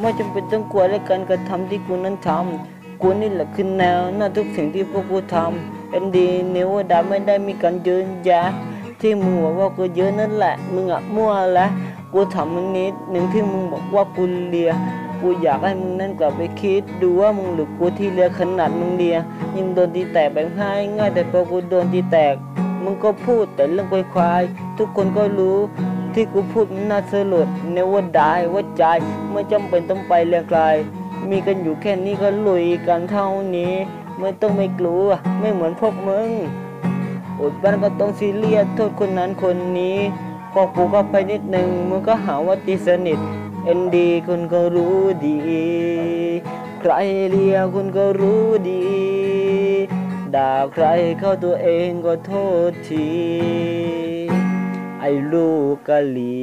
ไม่จำเป็นต้องกลัวและการกระทำที่กูนั้นทำกูนี่แหละคือแนวหน้าทุกสิ่งที่พวกกูทำเอ็นดีเนวดาไม่ได้มีการเยินยาที่มึงบอกว่ากูเยอะนั่นแหละมึงอะมั่วละ กูถามมึงนิดหนึ่งที่มึงบอกว่ากูเลีย กูอยากให้มึงนั่นกลับไปคิดดูว่ามึงหรือกูที่เลียขนาดมึงเลียยิ่งโดนตีแตกแบบง่ายง่ายแต่พอกูโดนตีแตก มึงก็พูดแต่เรื่องควายทุกคนก็รู้ที่กูพูดมันน่าสลดเนว่าได้ว่าใจไม่จำเป็นต้องไปเรียงไกลมีกันอยู่แค่นี้ก็ลุยกันเท่านี้ ไม่ต้องไม่กลัวไม่เหมือนพวกมึงอดบ้านก็ต้องซีเรียสโทษคนนั้นคนนี้ พอกูก็ไปนิดหนึ่งมึงก็หาว่าตีสนิท เอ็นดีคุณก็รู้ดี ใครเลียคุณก็รู้ดี ด่าใครเข้าตัวเองก็โทษที ไอ้ลูกกะลี